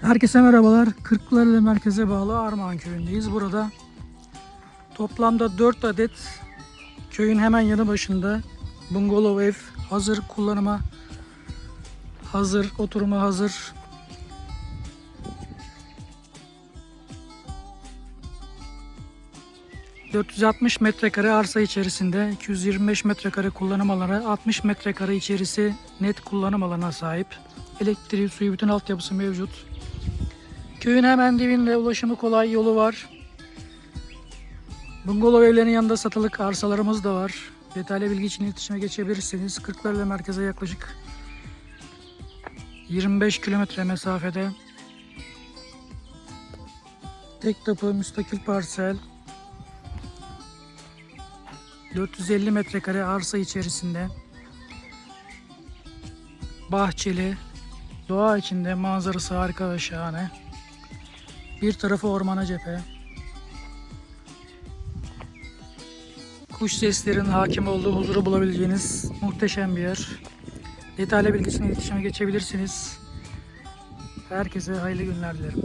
Herkese merhabalar. Kırklareli merkeze bağlı Armağan köyündeyiz. Burada toplamda 4 adet köyün hemen yanı başında bungalov ev hazır kullanıma hazır, oturuma hazır. ...460 metrekare arsa içerisinde 225 metrekare kullanım alanı, 60 metrekare içerisi net kullanım alanına sahip. Elektriği, suyu, bütün altyapısı mevcut. Köyün hemen dibinde ulaşımı kolay yolu var. Bungalov evlerinin yanında satılık arsalarımız da var. Detaylı bilgi için iletişime geçebilirsiniz. Kırklareli merkeze yaklaşık 25 kilometre mesafede. Tek tapı müstakil parsel. 450 metrekare arsa içerisinde. Bahçeli, doğa içinde manzarası harika ve şahane. Bir tarafı ormana cephe. Kuş seslerinin hakim olduğu huzuru bulabileceğiniz muhteşem bir yer. Detaylı bilgisine iletişime geçebilirsiniz. Herkese hayırlı günler dilerim.